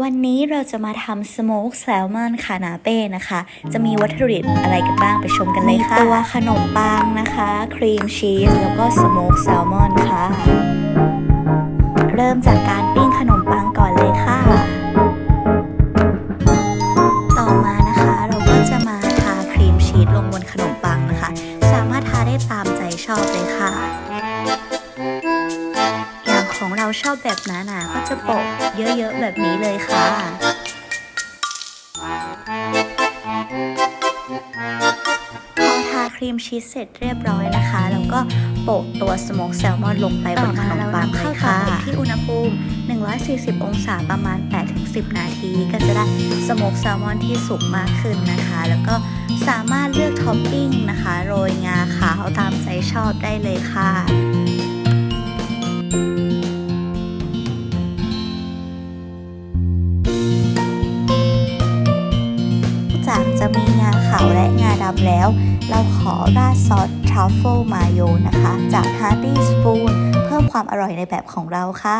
วันนี้เราจะมาทำสโมกแซลมอนคานาเป้นะคะ จะมีวัตถุดิบอะไรกันบ้างไปชมกันเลยค่ะตัวขนมปังนะคะ ครีมชีส แล้วก็สโมกแซลมอนค่ะ เริ่มจากการปิ้งขนมปังก่อนเลยค่ะ ต่อมานะคะเราก็จะมาทาครีมชีสลงบนขนมปังนะคะ สามารถทาได้ตามใจชอบเลยค่ะ ชอบแบบหนาๆก็จะโปะเยอะๆแบบนี้เลยค่ะพอทาครีมชีสเสร็จเรียบร้อยนะคะ แล้วก็โปะตัวสโมกแซลมอนลงไปบนขนมปังเลยค่ะที่อุณหภูมิ 140 องศาประมาณ 8-10 นาที ก็จะได้สโมกแซลมอนที่สุกมากขึ้นนะคะ แล้วก็สามารถเลือกท็อปปิ้งนะคะ โรยงาขาวตามใจชอบได้เลยค่ะ จะมีงาขาวและงาดำแล้ว เราขอราดซอสทรัฟเฟิลมาโยนะคะ จาก Hardy Spoon เพิ่มความอร่อยในแบบของเราค่ะ